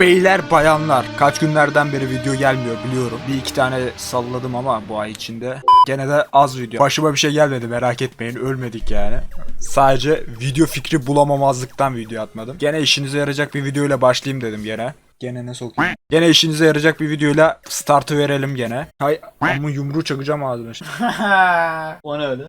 Beyler bayanlar kaç günlerden beri video gelmiyor biliyorum. Bir iki tane salladım ama bu ay içinde. Gene de az video. Başıma bir şey gelmedi merak etmeyin ölmedik yani. Sadece video fikri bulamamazlıktan video atmadım. Gene işinize yarayacak bir videoyla başlayayım dedim gene. Gene ne sokayım? Gene işinize yarayacak bir videoyla startı verelim gene. Hay ama yumruğu çakacağım ağzına şimdi. o ne öyle?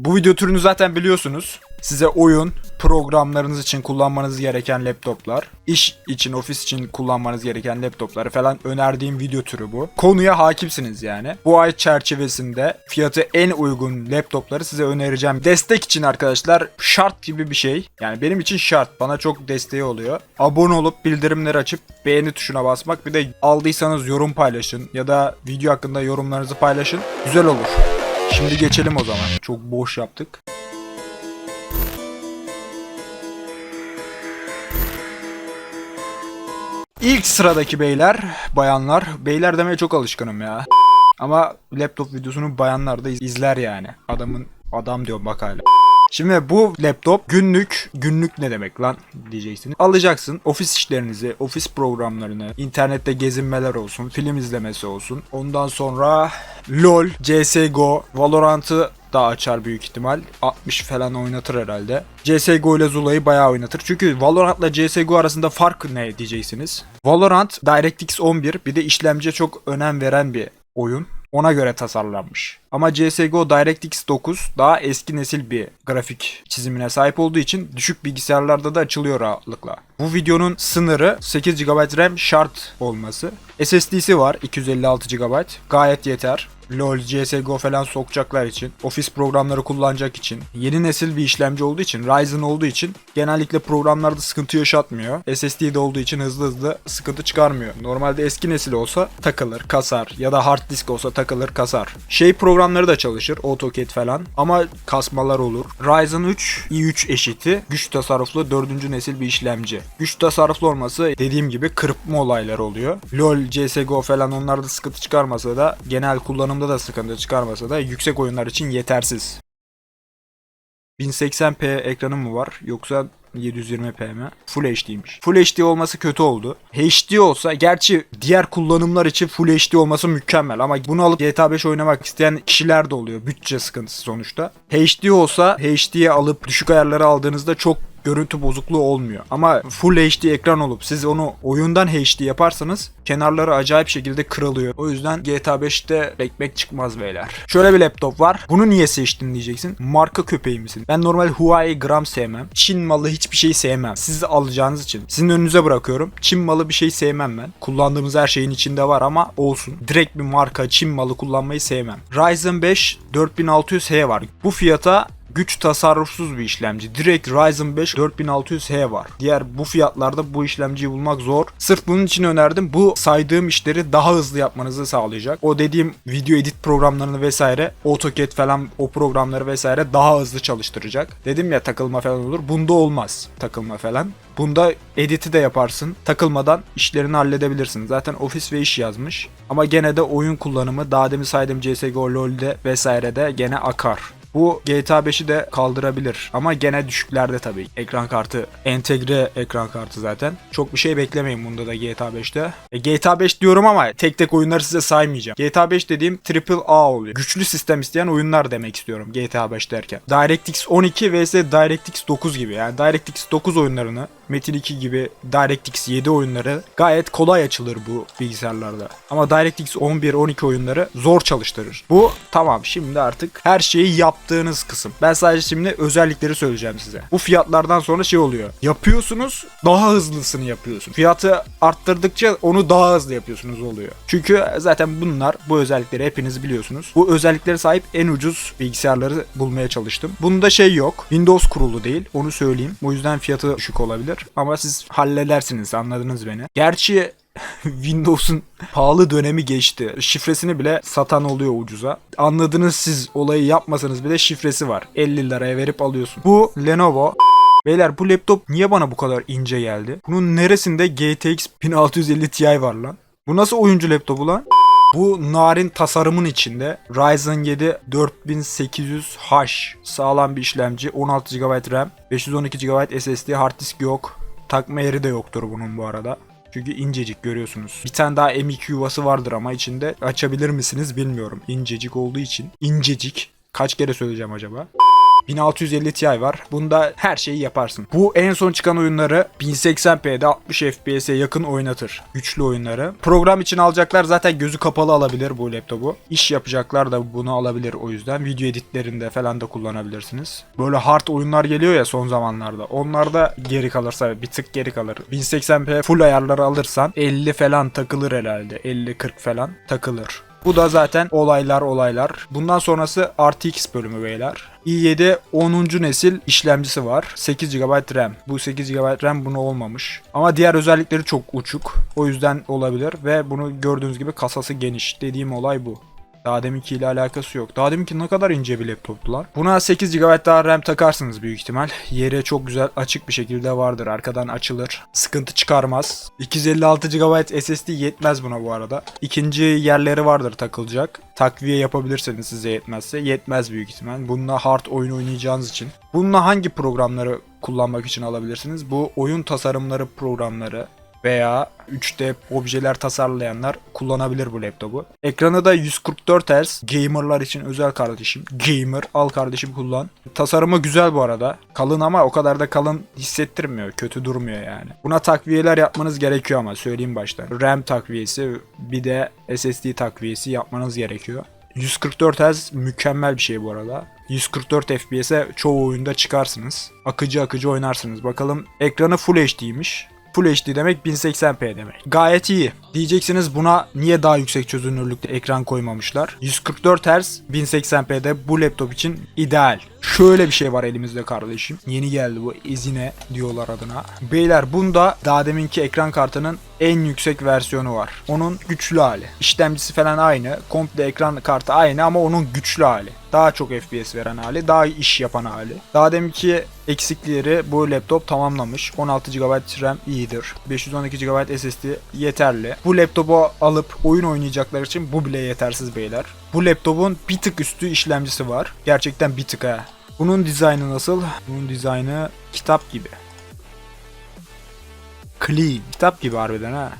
Bu video türünü zaten biliyorsunuz. Size oyun, programlarınız için kullanmanız gereken laptoplar, iş için, ofis için kullanmanız gereken laptopları falan önerdiğim video türü bu. Konuya hakimsiniz yani. Bu ay çerçevesinde fiyatı en uygun laptopları size önereceğim. Destek için arkadaşlar şart gibi bir şey. Yani benim için şart. Bana çok desteği oluyor. Abone olup bildirimleri açıp beğeni tuşuna basmak. Bir de aldıysanız yorum paylaşın ya da video hakkında yorumlarınızı paylaşın. Güzel olur. Şimdi geçelim o zaman. Çok boş yaptık. İlk sıradaki beyler, bayanlar. Beyler demeye çok alışkınım ya. Ama laptop videosunu bayanlar da iz- izler yani. Adamın adam diyor bak hala. Şimdi bu laptop günlük, günlük ne demek lan diyeceksiniz. Alacaksın ofis işlerinizi, ofis programlarını, internette gezinmeler olsun, film izlemesi olsun. Ondan sonra LoL, CSGO, Valorant'ı da açar büyük ihtimal. 60 falan oynatır herhalde. CSGO ile Zula'yı bayağı oynatır. Çünkü Valorant'la CSGO arasında fark ne diyeceksiniz. Valorant DirectX 11 bir de işlemciye çok önem veren bir oyun. Ona göre tasarlanmış. Ama CSGO DirectX 9 daha eski nesil bir grafik çizimine sahip olduğu için düşük bilgisayarlarda da açılıyor rahatlıkla. Bu videonun sınırı 8 GB RAM şart olması. SSD'si var 256 GB. Gayet yeter. LoL, CSGO falan sokacaklar için, ofis programları kullanacak için, yeni nesil bir işlemci olduğu için, Ryzen olduğu için genellikle programlarda sıkıntı yaşatmıyor. SSD'de olduğu için hızlı hızlı sıkıntı çıkarmıyor. Normalde eski nesil olsa takılır, kasar ya da hard disk olsa takılır, kasar. Şey programları da çalışır, AutoCAD falan ama kasmalar olur. Ryzen 3 i3 eşiti güç tasarruflu 4. nesil bir işlemci. Güç tasarruflu olması dediğim gibi kırpma olayları oluyor. LoL, CSGO falan onlarda sıkıntı çıkarmasa da genel kullanımda da sıkıntı çıkarmasa da yüksek oyunlar için yetersiz. 1080p ekranım mı var yoksa 720p mi? Full HD'ymiş. Full HD olması kötü oldu. HD olsa gerçi diğer kullanımlar için Full HD olması mükemmel ama bunu alıp GTA 5 oynamak isteyen kişiler de oluyor. Bütçe sıkıntısı sonuçta. HD olsa HD'ye alıp düşük ayarları aldığınızda çok görüntü bozukluğu olmuyor. Ama Full HD ekran olup siz onu oyundan HD yaparsanız kenarları acayip şekilde kırılıyor. O yüzden GTA 5'te ekmek çıkmaz beyler. Şöyle bir laptop var. Bunu niye seçtin diyeceksin. Marka köpeği misin? Ben normal Huawei gram sevmem. Çin malı hiçbir şey sevmem. Siz alacağınız için. Sizin önünüze bırakıyorum. Çin malı bir şey sevmem ben. Kullandığımız her şeyin içinde var ama olsun. Direkt bir marka Çin malı kullanmayı sevmem. Ryzen 5 4600H var. Bu fiyata güç tasarrufsuz bir işlemci. Direkt Ryzen 5 4600H var. Diğer bu fiyatlarda bu işlemciyi bulmak zor. Sırf bunun için önerdim. Bu saydığım işleri daha hızlı yapmanızı sağlayacak. O dediğim video edit programlarını vesaire, AutoCAD falan o programları vesaire daha hızlı çalıştıracak. Dedim ya takılma falan olur. Bunda olmaz takılma falan. Bunda editi de yaparsın. Takılmadan işlerini halledebilirsin. Zaten ofis ve iş yazmış. Ama gene de oyun kullanımı daha demin saydığım CSGO, LoL'de vesairede gene akar. Bu GTA 5'i de kaldırabilir ama gene düşüklerde tabii. Ekran kartı entegre ekran kartı zaten. Çok bir şey beklemeyin bunda da GTA 5'te. E, GTA 5 diyorum ama tek tek oyunları size saymayacağım. GTA 5 dediğim triple A oluyor. Güçlü sistem isteyen oyunlar demek istiyorum GTA 5 derken. DirectX 12 vs DirectX 9 gibi. Yani DirectX 9 oyunlarını Metin 2 gibi DirectX 7 oyunları gayet kolay açılır bu bilgisayarlarda. Ama DirectX 11 12 oyunları zor çalıştırır. Bu tamam şimdi artık her şeyi yaptığınız kısım. Ben sadece şimdi özellikleri söyleyeceğim size. Bu fiyatlardan sonra şey oluyor. Yapıyorsunuz daha hızlısını yapıyorsun. Fiyatı arttırdıkça onu daha hızlı yapıyorsunuz oluyor. Çünkü zaten bunlar bu özellikleri hepiniz biliyorsunuz. Bu özelliklere sahip en ucuz bilgisayarları bulmaya çalıştım. Bunda şey yok. Windows kurulu değil. Onu söyleyeyim. O yüzden fiyatı düşük olabilir. Ama siz halledersiniz anladınız beni. Gerçi Windows'un pahalı dönemi geçti. Şifresini bile satan oluyor ucuza. Anladınız siz olayı yapmasanız bile şifresi var. 50 liraya verip alıyorsun. Bu Lenovo Beyler bu laptop niye bana bu kadar ince geldi? Bunun neresinde GTX 1650 Ti var lan? Bu nasıl oyuncu laptopu lan? Bu narin tasarımın içinde Ryzen 7 4800H sağlam bir işlemci, 16 GB RAM, 512 GB SSD, hard disk yok. Takma yeri de yoktur bunun bu arada. Çünkü incecik görüyorsunuz. Bir tane daha M2 yuvası vardır ama içinde açabilir misiniz bilmiyorum. İncecik olduğu için. incecik. Kaç kere söyleyeceğim acaba? 1650 Ti var. Bunda her şeyi yaparsın. Bu en son çıkan oyunları 1080p'de 60 FPS'e yakın oynatır. Güçlü oyunları. Program için alacaklar zaten gözü kapalı alabilir bu laptopu. İş yapacaklar da bunu alabilir o yüzden. Video editlerinde falan da kullanabilirsiniz. Böyle hard oyunlar geliyor ya son zamanlarda. Onlarda geri kalırsa bir tık geri kalır. 1080p full ayarları alırsan 50 falan takılır herhalde. 50-40 falan takılır. Bu da zaten olaylar olaylar. Bundan sonrası RTX bölümü beyler. i7 10. nesil işlemcisi var. 8 GB RAM. Bu 8 GB RAM bunu olmamış. Ama diğer özellikleri çok uçuk. O yüzden olabilir ve bunu gördüğünüz gibi kasası geniş. Dediğim olay bu. Daha deminki ile alakası yok. Daha deminki ne kadar ince bir laptoptu lan. Buna 8 GB daha RAM takarsınız büyük ihtimal. Yeri çok güzel açık bir şekilde vardır. Arkadan açılır. Sıkıntı çıkarmaz. 256 GB SSD yetmez buna bu arada. İkinci yerleri vardır takılacak. Takviye yapabilirseniz size yetmezse. Yetmez büyük ihtimal. Bununla hard oyun oynayacağınız için. Bununla hangi programları kullanmak için alabilirsiniz? Bu oyun tasarımları programları veya 3D objeler tasarlayanlar kullanabilir bu laptopu. Ekranı da 144 Hz. Gamerlar için özel kardeşim. Gamer al kardeşim kullan. Tasarımı güzel bu arada. Kalın ama o kadar da kalın hissettirmiyor. Kötü durmuyor yani. Buna takviyeler yapmanız gerekiyor ama söyleyeyim baştan. RAM takviyesi bir de SSD takviyesi yapmanız gerekiyor. 144 Hz mükemmel bir şey bu arada. 144 FPS'e çoğu oyunda çıkarsınız. Akıcı akıcı oynarsınız. Bakalım ekranı Full HD'ymiş. Full HD demek 1080p demek. Gayet iyi. Diyeceksiniz buna niye daha yüksek çözünürlükte ekran koymamışlar? 144 Hz 1080p'de bu laptop için ideal. Şöyle bir şey var elimizde kardeşim. Yeni geldi bu Ezine diyorlar adına. Beyler bunda daha deminki ekran kartının en yüksek versiyonu var. Onun güçlü hali. İşlemcisi falan aynı. Komple ekran kartı aynı ama onun güçlü hali. Daha çok FPS veren hali. Daha iş yapan hali. Daha deminki eksikleri bu laptop tamamlamış. 16 GB RAM iyidir. 512 GB SSD yeterli. Bu laptopu alıp oyun oynayacaklar için bu bile yetersiz beyler. Bu laptopun bir tık üstü işlemcisi var. Gerçekten bir tık ha. Bunun dizaynı nasıl? Bunun dizaynı kitap gibi. Clean. Kitap gibi harbiden ha.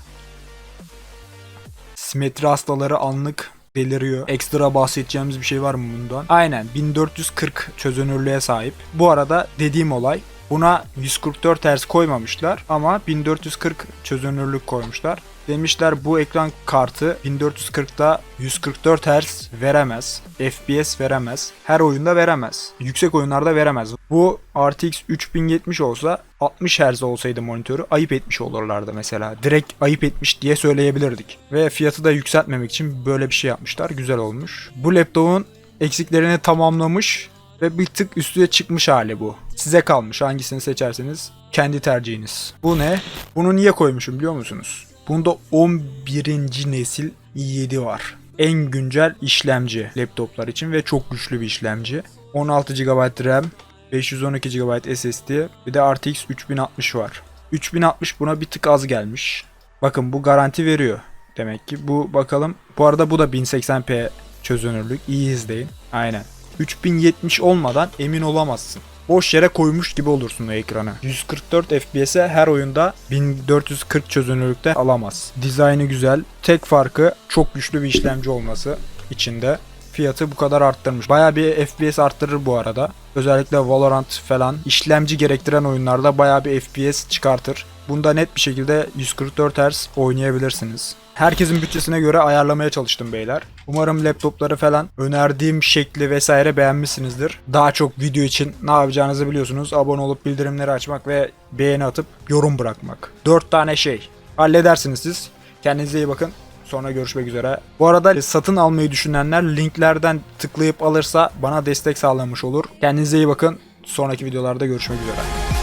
Simetri hastaları anlık beliriyor. Ekstra bahsedeceğimiz bir şey var mı bundan? Aynen 1440 çözünürlüğe sahip. Bu arada dediğim olay buna 144 Hz koymamışlar ama 1440 çözünürlük koymuşlar. Demişler bu ekran kartı 1440'da 144 Hz veremez. FPS veremez. Her oyunda veremez. Yüksek oyunlarda veremez. Bu RTX 3070 olsa 60 Hz olsaydı monitörü ayıp etmiş olurlardı mesela. Direkt ayıp etmiş diye söyleyebilirdik. Ve fiyatı da yükseltmemek için böyle bir şey yapmışlar. Güzel olmuş. Bu laptopun eksiklerini tamamlamış ve bir tık üstüne çıkmış hali bu. Size kalmış hangisini seçerseniz kendi tercihiniz. Bu ne? Bunu niye koymuşum biliyor musunuz? Bunda 11. nesil i7 var. En güncel işlemci laptoplar için ve çok güçlü bir işlemci. 16 GB RAM, 512 GB SSD, bir de RTX 3060 var. 3060 buna bir tık az gelmiş. Bakın bu garanti veriyor. Demek ki bu bakalım. Bu arada bu da 1080p çözünürlük. İyi izleyin. Aynen. 3070 olmadan emin olamazsın. Boş yere koymuş gibi olursun ekranı. 144 FPS'e her oyunda 1440 çözünürlükte alamaz. Dizaynı güzel. Tek farkı çok güçlü bir işlemci olması içinde. Fiyatı bu kadar arttırmış. Baya bir FPS arttırır bu arada. Özellikle Valorant falan işlemci gerektiren oyunlarda baya bir FPS çıkartır. Bunda net bir şekilde 144 Hz oynayabilirsiniz. Herkesin bütçesine göre ayarlamaya çalıştım beyler. Umarım laptopları falan önerdiğim şekli vesaire beğenmişsinizdir. Daha çok video için ne yapacağınızı biliyorsunuz. Abone olup bildirimleri açmak ve beğeni atıp yorum bırakmak. 4 tane şey. Halledersiniz siz. Kendinize iyi bakın. Sonra görüşmek üzere. Bu arada satın almayı düşünenler linklerden tıklayıp alırsa bana destek sağlamış olur. Kendinize iyi bakın. Sonraki videolarda görüşmek üzere.